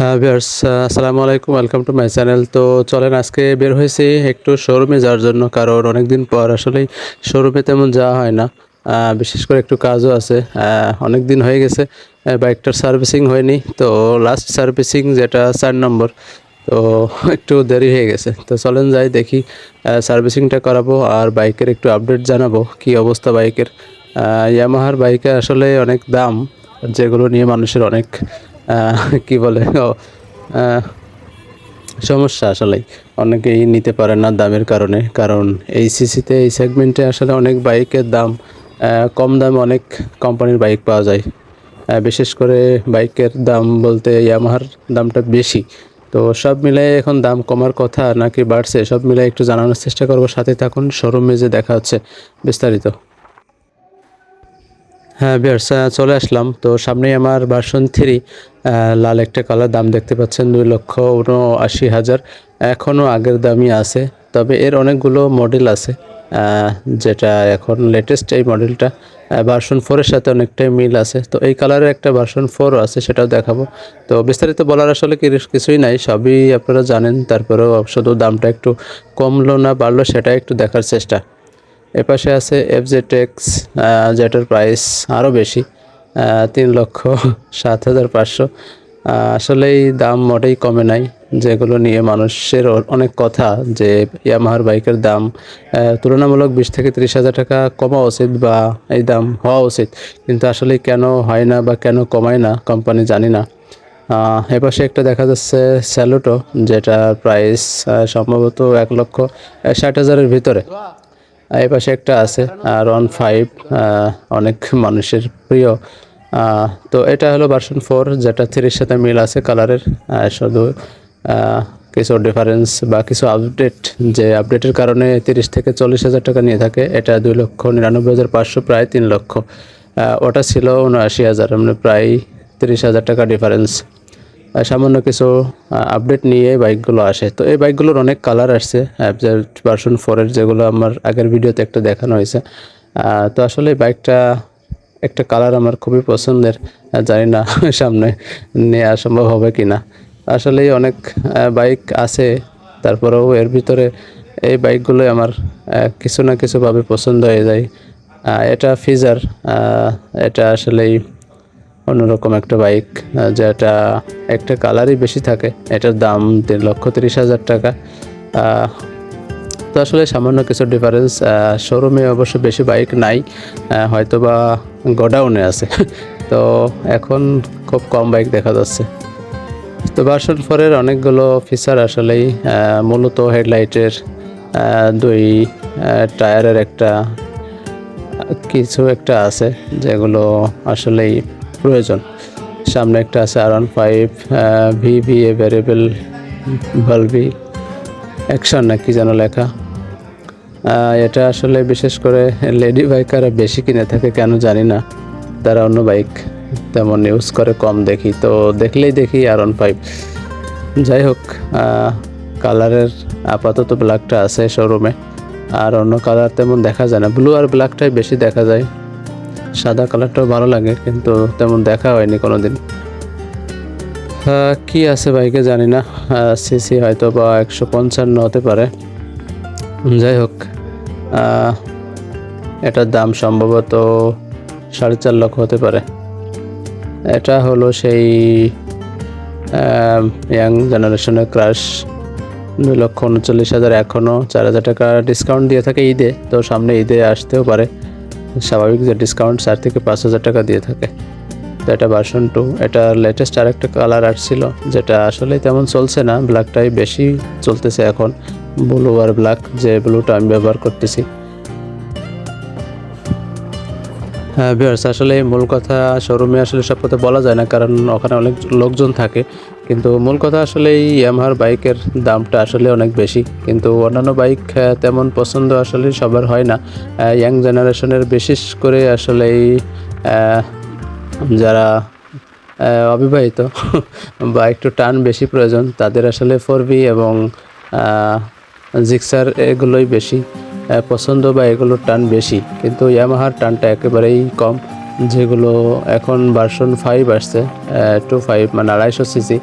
হ্যাঁ ভিউয়ার্স আসসালামু আলাইকুম ওয়েলকাম টু মাই চ্যানেল তো চলেন, আজকে বের হয়েছি একটু শোরুমে যাওয়ার জন্য, কারণ অনেক দিন পর আসলেই শোরুমে তেমন যাওয়া হয় না। বিশেষ করে একটু কাজও আছে অনেক দিন হয়ে গেছে বাইকটার সার্ভিসিং হয়নি। তো লাস্ট সার্ভিসিং যেটা চার নম্বর, তো একটু দেরি হয়ে গেছে। তো চলেন যাই, দেখি সার্ভিসিংটা করাবো আর বাইকের একটু আপডেট জানাব, কি অবস্থা বাইকের ইয়ামাহার বাইকে আসলে অনেক দাম, যেগুলো নিয়ে মানুষের অনেক কি বলে? সমস্যা আসলে অনেকেই নিতে পারে না দামের কারণে, কারণ এই সিসিতে এই সেগমেন্টে আসলে অনেক বাইকের দাম কম দামে অনেক কোম্পানির বাইক পাওয়া যায়। বিশেষ করে বাইকের দাম বলতে ইয়ামাহার দামটা বেশি। তো সব মিলে এখন দাম কমার কথা নাকি বাড়ছে, সব মিলে একটু জানানোর চেষ্টা করব। সাথে থাকুন শোরুমে যে দেখা হচ্ছে বিস্তারিত। হ্যাঁ বিয়ার্স চলে আসলাম। তো সামনেই আমার ভার্সন থ্রি লাল একটা কালার দাম দেখতে পাচ্ছেন দুই লক্ষ উনআশি হাজার। এখনও আগের দামই আছে, তবে এর অনেকগুলো মডেল আছে যেটা এখন লেটেস্ট এই মডেলটা ভার্সন ফোরের সাথে অনেকটাই মিল আছে। তো এই কালারের একটা ভার্সন ফোরও আছে, সেটাও দেখাবো। তো বিস্তারিত বলার আসলে কিছুই নাই, সবই আপনারা জানেন। তারপরেও শুধু দামটা একটু কমলো না, বাড়লো সেটা একটু দেখার চেষ্টা। এপাশে আছে এফ জেড এক্স যেটার প্রাইস আরও বেশি তিন লক্ষ সাত হাজার পাঁচশো। আসলেই দাম মোটেই কমে নাই, যেগুলো নিয়ে মানুষের অনেক কথা যে ইয়ামাহার বাইকের দাম তুলনামূলক বিশ থেকে তিরিশ হাজার টাকা কমা উচিত বা এই দাম হওয়া উচিত। কিন্তু আসলে কেন হয় না বা কেন কমায় না কোম্পানি জানি না। এপাশে একটা দেখা যাচ্ছে স্যালুটো যেটার প্রাইস সম্ভবত এক লক্ষ ষাট হাজারের ভিতরে। এই পাশে একটা আছে আর ওয়ান ফাইভ অনেক মানুষের প্রিয়। তো এটা হলো ভার্সন ফোর যেটা থ্রির সাথে মিল আছে কালারের শুধু কিছু ডিফারেন্স বা কিছু আপডেট যে আপডেটের কারণে তিরিশ থেকে চল্লিশ হাজার টাকা নিয়ে থাকে। এটা দুই লক্ষ নিরানব্বই হাজার পাঁচশো, প্রায় তিন লক্ষ। ওটা ছিল উনআশি হাজার মানে প্রায় তিরিশ হাজার টাকা ডিফারেন্স সামান্য কিছু আপডেট নিয়ে বাইকগুলো আসে। তো এই বাইকগুলোর অনেক কালার আসছে ভার্সন ফোরের যেগুলো আমার আগের ভিডিওতে একটা দেখানো হয়েছে। তো আসলে বাইকটা একটা কালার আমার খুবই পছন্দের জানি না সামনে নেওয়া সম্ভব হবে কি না আসলেই অনেক বাইক আছে, তারপরেও এর ভিতরে এই বাইকগুলোই আমার কিছু না কিছুভাবে পছন্দ হয়ে যায়। এটা ফিজার এটা আসলেই অন্যরকম একটা বাইক যেটা একটা কালারই বেশি থাকে। এটার দাম তিন লক্ষ তিরিশ হাজার টাকা। তো আসলে সামান্য কিছু ডিফারেন্স শোরুমে অবশ্য বেশি বাইক নাই হয়তো বা গোডাউনে আছে। তো এখন খুব কম বাইক দেখা যাচ্ছে। তো ভার্সন ফোরের অনেকগুলো ফিচার আসলেই মূলত হেডলাইটের দুই টায়ারের একটা, কিছু একটা আছে, যেগুলো আসলেই প্রয়োজন। সামনে একটা আছে R one five V V A variable valve action না কি যেন লেখা। এটা আসলে বিশেষ করে লেডি বাইকাররা বেশি কিনে থাকে কেন জানি না। তারা অন্য বাইক তেমন ইউজ করে, কম দেখি। তো দেখলেই দেখি আর ওয়ান ফাইভ যাই হোক কালারের আপাতত ব্ল্যাকটা আছে শোরুমে আর অন্য কালার তেমন দেখা যায় না। ব্লু আর ব্ল্যাকটাই বেশি দেখা যায়। সাদা কালারটাও ভালো লাগে, কিন্তু তেমন দেখা হয়নি কোনো দিন কি আছে বাইকে জানি না। সিসি হয়তো বা একশো পঞ্চান্ন হতে পারে। যাই হোক এটার দাম সম্ভবত সাড়ে চার লক্ষ হতে পারে। এটা হলো সেই ইয়াং জেনারেশনের ক্রাশ দুই লক্ষ উনচল্লিশ হাজার এখনও চার হাজার টাকা ডিসকাউন্ট দিয়ে থাকে ঈদে, তো সামনে ঈদে আসতেও পারে। স্বাভাবিক যে ডিসকাউন্ট চার থেকে পাঁচ হাজার টাকা দিয়ে থাকে। তো এটা ভার্সন টু এটা লেটেস্ট আরেকটা কালার আসছিল, যেটা আসলে তেমন চলছে না ব্ল্যাকটাই বেশি চলতেছে এখন। ব্লু আর ব্ল্যাক যে ব্লুটা আমি ব্যবহার করতেছি। হ্যাঁ বিয়ার্স আসলে মূল কথা শোরুমে আসলে সব কথা বলা যায় না, কারণ ওখানে অনেক লোকজন থাকে। কিন্তু মূল কথা আসলে এই ইয়ামাহার বাইকের দামটা আসলে অনেক বেশি। কিন্তু অন্যান্য বাইক তেমন পছন্দ আসলে সবার হয় না। ইয়াং জেনারেশনের বিশেষ করে আসলে এই যারা অবিবাহিত বা একটু টান বেশি প্রয়োজন, তাদের আসলে ফোর বি এবং জিক্সার এগুলোই বেশি পছন্দ বা এগুলোর টান বেশি। কিন্তু ইয়ামাহার টানটা একেবারেই কম। যেগুলো এখন ভার্সন ফাইভ আসছে টু ফাইভ মানে আড়াইশো সিসি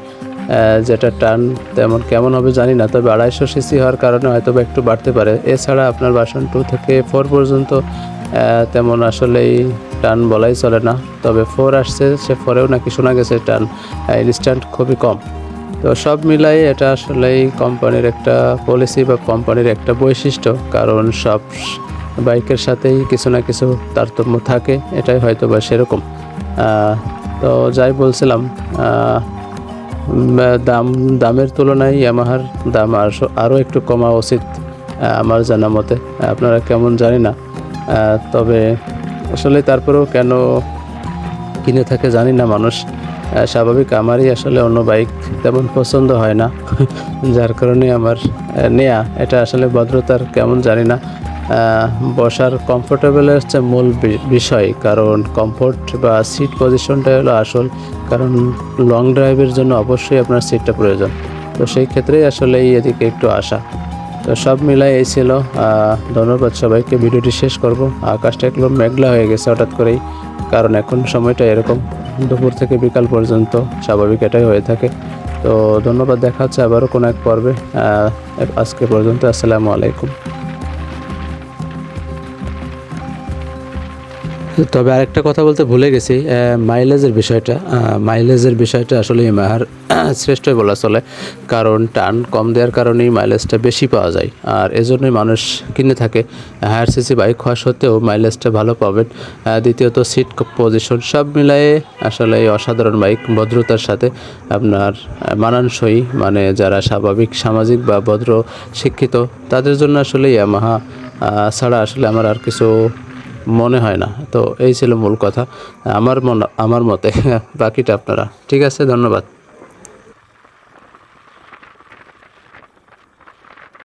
যেটা টান তেমন কেমন হবে জানি না, তবে আড়াইশো সিসি হওয়ার কারণে হয়তো বা একটু বাড়তে পারে। এছাড়া আপনার ভার্সন টু থেকে ফোর পর্যন্ত তেমন আসলেই টান বলাই চলে না। তবে ফোর আসছে, সে ফোরেও নাকি শোনা গেছে টান ইনস্ট্যান্ট খুবই কম। তো সব মিলাই এটা আসলেই কোম্পানির একটা পলিসি বা কোম্পানির একটা বৈশিষ্ট্য, কারণ সব বাইকের সাথেই কিছু না কিছু তারতম্য থাকে, এটাই হয়তো বা সেরকম তো যাই বলছিলাম দাম, দামের তুলনায় ইয়ামাহার দাম আরও আরও একটু কমা উচিত আমার জানা মতে। আপনারা কেমন জানি না তবে আসলে তারপরেও কেন কিনে থাকে জানি না মানুষ। স্বাভাবিক আমারই আসলে অন্য বাইক তেমন পছন্দ হয় না, যার কারণে আমার নেয়া, এটা আসলে ভদ্রতার কেমন জানি না। বসার কমফোর্টেবলের হচ্ছে মূল বিষয়, কারণ কমফোর্ট বা সিট পজিশনটা হলো আসল, কারণ লং ড্রাইভের জন্য অবশ্যই আপনার সিটটা প্রয়োজন। তো সেই ক্ষেত্রেই আসলে এই এদিকে একটু আসা। তো সব মিলাই এই ছিল ধন্যবাদ সবাইকে, ভিডিওটি শেষ করব। আকাশটা একটু মেঘলা হয়ে গেছে হঠাৎ করেই, কারণ এখন সময়টা এরকম। দুপুর থেকে বিকাল পর্যন্ত স্বাভাবিক এটাই হয়ে থাকে। তো ধন্যবাদ, দেখা হচ্ছে আবারও কোনো এক পর্বে। আজকে পর্যন্ত, আসসালামু আলাইকুম। তবে আরেকটা কথা বলতে ভুলে গেছি মাইলেজের বিষয়টা মাইলেজের বিষয়টা আসলে ইমাহার শ্রেষ্ঠই বলা চলে। কারণ টান কম দেওয়ার কারণেই মাইলেজটা বেশি পাওয়া যায়। আর এজন্যই মানুষ কিনে থাকে। হায়ার সিসি বাইক হওয়া সত্ত্বেও মাইলেজটা ভালো পাবেন। দ্বিতীয়ত সিট পজিশন সব মিলায়ে আসলে এই অসাধারণ বাইক ভদ্রতার সাথে আপনার মানানসই মানে যারা স্বাভাবিক, সামাজিক বা ভদ্র, শিক্ষিত, তাদের জন্য আসলে ইয়ামাহা ছাড়া আসলে আমার আর কিছু মনে হয় না। তো এই ছিল মূল কথা। আমার মন, আমার মতে। বাকিটা আপনারা। ঠিক আছে, ধন্যবাদ।